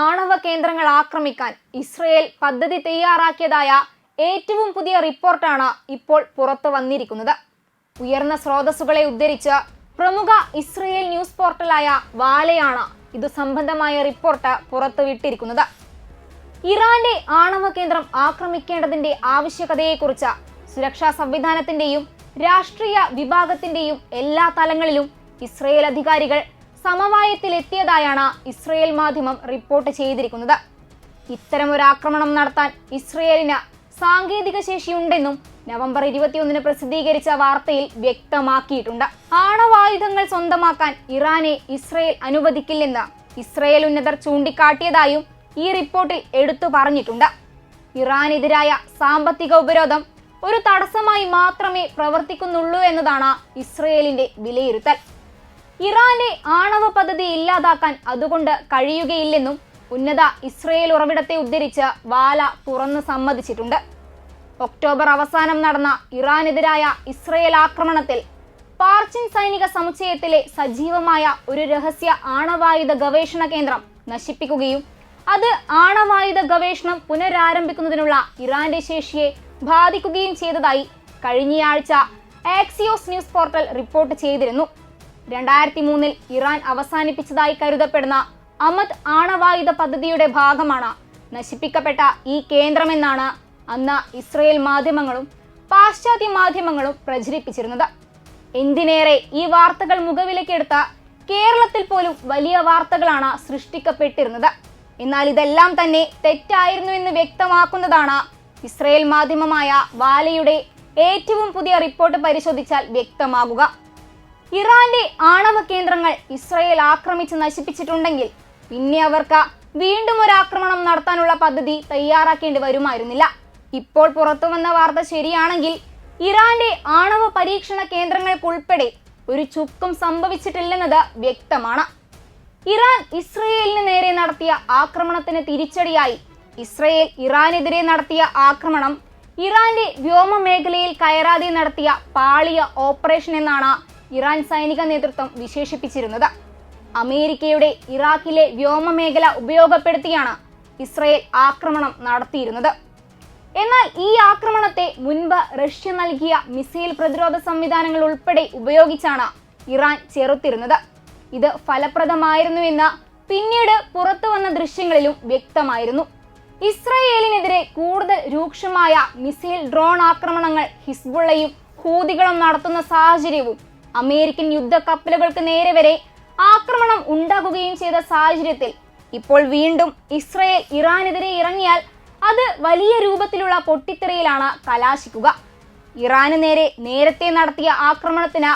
ആണവ കേന്ദ്രങ്ങൾ ആക്രമിക്കാൻ ഇസ്രയേൽ പദ്ധതി തയ്യാറാക്കിയതായ ഏറ്റവും പുതിയ റിപ്പോർട്ടാണ് ഇപ്പോൾ പുറത്തു വന്നിരിക്കുന്നത്. ഉയർന്ന സ്രോതസ്സുകളെ ഉദ്ധരിച്ച് പ്രമുഖ ഇസ്രയേൽ ന്യൂസ് പോർട്ടലായ വാലയാണ് ഇതു സംബന്ധമായ റിപ്പോർട്ട് പുറത്തുവിട്ടിരിക്കുന്നത്. ഇറാന്റെ ആണവ കേന്ദ്രം ആക്രമിക്കേണ്ടതിന്റെ ആവശ്യകതയെക്കുറിച്ച് സുരക്ഷാ സംവിധാനത്തിന്റെയും രാഷ്ട്രീയ വിഭാഗത്തിന്റെയും എല്ലാ തലങ്ങളിലും ഇസ്രയേൽ അധികാരികൾ സമവായത്തിലെത്തിയതായാണ് ഇസ്രയേൽ മാധ്യമം റിപ്പോർട്ട് ചെയ്തിരിക്കുന്നത്. ഇത്തരമൊരു ആക്രമണം നടത്താൻ ഇസ്രയേലിന് സാങ്കേതിക ശേഷിയുണ്ടെന്നും നവംബർ ഇരുപത്തിയൊന്നിന് പ്രസിദ്ധീകരിച്ച വാർത്തയിൽ വ്യക്തമാക്കിയിട്ടുണ്ട്. ആണവായുധങ്ങൾ സ്വന്തമാക്കാൻ ഇറാനെ ഇസ്രയേൽ അനുവദിക്കില്ലെന്ന് ഇസ്രയേൽ ഉന്നതർ ചൂണ്ടിക്കാട്ടിയതായും ഈ റിപ്പോർട്ടിൽ എടുത്തു പറഞ്ഞിട്ടുണ്ട്. ഇറാനെതിരായ സാമ്പത്തിക ഉപരോധം ഒരു തടസ്സമായി മാത്രമേ പ്രവർത്തിക്കുന്നുള്ളൂ എന്നതാണ് ഇസ്രയേലിന്റെ വിലയിരുത്തൽ. ഇറാന്റെ ആണവ പദ്ധതി ഇല്ലാതാക്കാൻ അതുകൊണ്ട് കഴിയുകയില്ലെന്നും ഉന്നത ഇസ്രയേൽ ഉറവിടത്തെ ഉദ്ധരിച്ച് വാല തുറന്ന് സമ്മതിച്ചിട്ടുണ്ട്. ഒക്ടോബർ അവസാനം നടന്ന ഇറാനെതിരായ ഇസ്രയേൽ ആക്രമണത്തിൽ പാർച്ചിൻ സൈനിക സമുച്ചയത്തിലെ സജീവമായ ഒരു രഹസ്യ ആണവായുധ ഗവേഷണ കേന്ദ്രം നശിപ്പിക്കുകയും അത് ആണവായുധ ഗവേഷണം പുനരാരംഭിക്കുന്നതിനുള്ള ഇറാന്റെ ശേഷിയെ ബാധിക്കുകയും ചെയ്തതായി കഴിഞ്ഞയാഴ്ച ആക്സിയോസ് ന്യൂസ് പോർട്ടൽ റിപ്പോർട്ട് ചെയ്തിരുന്നു. രണ്ടായിരത്തി മൂന്നിൽ ഇറാൻ അവസാനിപ്പിച്ചതായി കരുതപ്പെടുന്ന അമത് ആണവായുധ പദ്ധതിയുടെ ഭാഗമാണ് നശിപ്പിക്കപ്പെട്ട ഈ കേന്ദ്രമെന്നാണ് അന്ന് ഇസ്രയേൽ മാധ്യമങ്ങളും പാശ്ചാത്യ മാധ്യമങ്ങളും പ്രചരിപ്പിച്ചിരുന്നത്. എന്തിനേറെ ഈ വാർത്തകൾ മുഖവിലക്കെടുത്ത കേരളത്തിൽ പോലും വലിയ വാർത്തകളാണ് സൃഷ്ടിക്കപ്പെട്ടിരുന്നത്. എന്നാൽ ഇതെല്ലാം തന്നെ തെറ്റായിരുന്നു എന്ന് വ്യക്തമാക്കുന്നതാണ് ഇസ്രയേൽ മാധ്യമമായ വാലയുടെ ഏറ്റവും പുതിയ റിപ്പോർട്ട് പരിശോധിച്ചാൽ വ്യക്തമാകുക. ഇറാന്റെ ആണവ കേന്ദ്രങ്ങൾ ഇസ്രയേൽ ആക്രമിച്ച് നശിപ്പിച്ചിട്ടുണ്ടെങ്കിൽ പിന്നെ അവർക്ക് വീണ്ടും ഒരു ആക്രമണം നടത്താനുള്ള പദ്ധതി തയ്യാറാക്കേണ്ടി വരുമായിരുന്നില്ല. ഇപ്പോൾ പുറത്തു വന്ന വാർത്ത ശരിയാണെങ്കിൽ ഇറാന്റെ ആണവ പരീക്ഷണ കേന്ദ്രങ്ങൾക്കുൾപ്പെടെ ഒരു ചുക്കും സംഭവിച്ചിട്ടില്ലെന്നത് വ്യക്തമാണ്. ഇറാൻ ഇസ്രയേലിന് നേരെ നടത്തിയ ആക്രമണത്തിന് തിരിച്ചടിയായി ഇസ്രയേൽ ഇറാനെതിരെ നടത്തിയ ആക്രമണം ഇറാന്റെ വ്യോമ മേഖലയിൽ കയറാതെ നടത്തിയ പാളിയ ഓപ്പറേഷൻ എന്നാണ് ഇറാൻ സൈനിക നേതൃത്വം വിശേഷിപ്പിച്ചിരുന്നത്. അമേരിക്കയുടെ ഇറാഖിലെ വ്യോമ മേഖല ഉപയോഗപ്പെടുത്തിയാണ് ഇസ്രയേൽ ആക്രമണം നടത്തിയിരുന്നത്. എന്നാൽ ഈ ആക്രമണത്തെ മുൻപ് റഷ്യ നൽകിയ മിസൈൽ പ്രതിരോധ സംവിധാനങ്ങൾ ഉൾപ്പെടെ ഉപയോഗിച്ചാണ് ഇറാൻ ചെറുത്തിരുന്നത്. ഇത് ഫലപ്രദമായിരുന്നുവെന്ന് പിന്നീട് പുറത്തു വന്ന ദൃശ്യങ്ങളിലും വ്യക്തമായിരുന്നു. ഇസ്രയേലിനെതിരെ കൂടുതൽ രൂക്ഷമായ മിസൈൽ ഡ്രോൺ ആക്രമണങ്ങൾ ഹിസ്ബുള്ളയും ഹൂതികളും നടത്തുന്ന സാഹചര്യവും അമേരിക്കൻ യുദ്ധ കപ്പലുകൾക്ക് നേരെ വരെ ആക്രമണം ഉണ്ടാകുകയും ചെയ്ത സാഹചര്യത്തിൽ ഇപ്പോൾ വീണ്ടും ഇസ്രയേൽ ഇറാനെതിരെ ഇറങ്ങിയാൽ അത് വലിയ രൂപത്തിലുള്ള പൊട്ടിത്തെറിയിലാണ് കലാശിക്കുക. ഇറാന് നേരെ നേരത്തെ നടത്തിയ ആക്രമണത്തിന്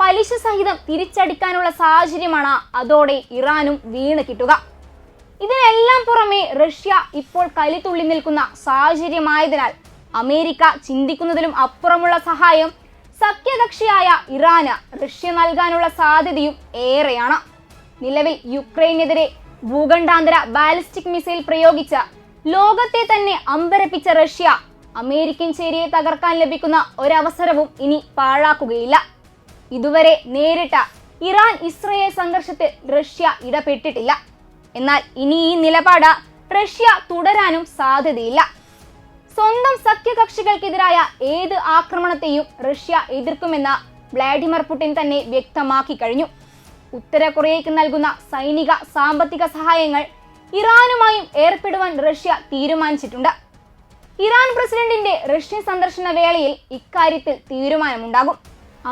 പലിശ സഹിതം തിരിച്ചടിക്കാനുള്ള സാഹചര്യമാണ് അതോടെ ഇറാനും വീണ് കിട്ടുക. ഇതിനെല്ലാം പുറമെ റഷ്യ ഇപ്പോൾ കലിതുള്ളി നിൽക്കുന്ന സാഹചര്യമായതിനാൽ അമേരിക്ക ചിന്തിക്കുന്നതിലും അപ്പുറമുള്ള സഹായം സഖ്യകക്ഷിയായ ഇറാന് റഷ്യ നൽകാനുള്ള സാധ്യതയും ഏറെയാണ്. നിലവിൽ യുക്രൈനെതിരെ ഭൂഖണ്ഡാന്തര ബാലിസ്റ്റിക് മിസൈൽ പ്രയോഗിച്ച ലോകത്തെ തന്നെ അമ്പരപ്പിച്ച റഷ്യ അമേരിക്കൻ ചേരിയെ തകർക്കാൻ ലഭിക്കുന്ന ഒരവസരവും ഇനി പാഴാക്കുകയില്ല. ഇതുവരെ നേരിട്ട ഇറാൻ ഇസ്രയേൽ സംഘർഷത്തിൽ റഷ്യ ഇടപെട്ടിട്ടില്ല. എന്നാൽ ഇനി ഈ നിലപാട് റഷ്യ തുടരാനും സാധ്യതയില്ല. സ്വന്തം സഖ്യകക്ഷികൾക്കെതിരായ ഏത് ആക്രമണത്തെയും റഷ്യ എതിർക്കുമെന്ന് വ്ളാഡിമിർ പുടിൻ തന്നെ വ്യക്തമാക്കി കഴിഞ്ഞു. ഉത്തര കൊറിയയ്ക്ക് നൽകുന്ന സൈനിക സാമ്പത്തിക സഹായങ്ങൾ ഇറാനുമായും ഏർപ്പെടുവാൻ റഷ്യ തീരുമാനിച്ചിട്ടുണ്ട്. ഇറാൻ പ്രസിഡന്റിന്റെ റഷ്യൻ സന്ദർശന വേളയിൽ ഇക്കാര്യത്തിൽ തീരുമാനമുണ്ടാകും.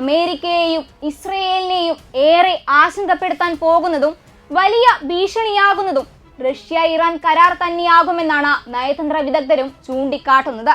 അമേരിക്കയെയും ഇസ്രയേലിനെയും ഏറെ ആശങ്കപ്പെടുത്താൻ പോകുന്നതും വലിയ ഭീഷണിയാകുന്നതും റഷ്യ ഇറാൻ കരാർ തന്നെയാകുമെന്നാണ് നയതന്ത്ര വിദഗ്ധരും ചൂണ്ടിക്കാട്ടുന്നത്.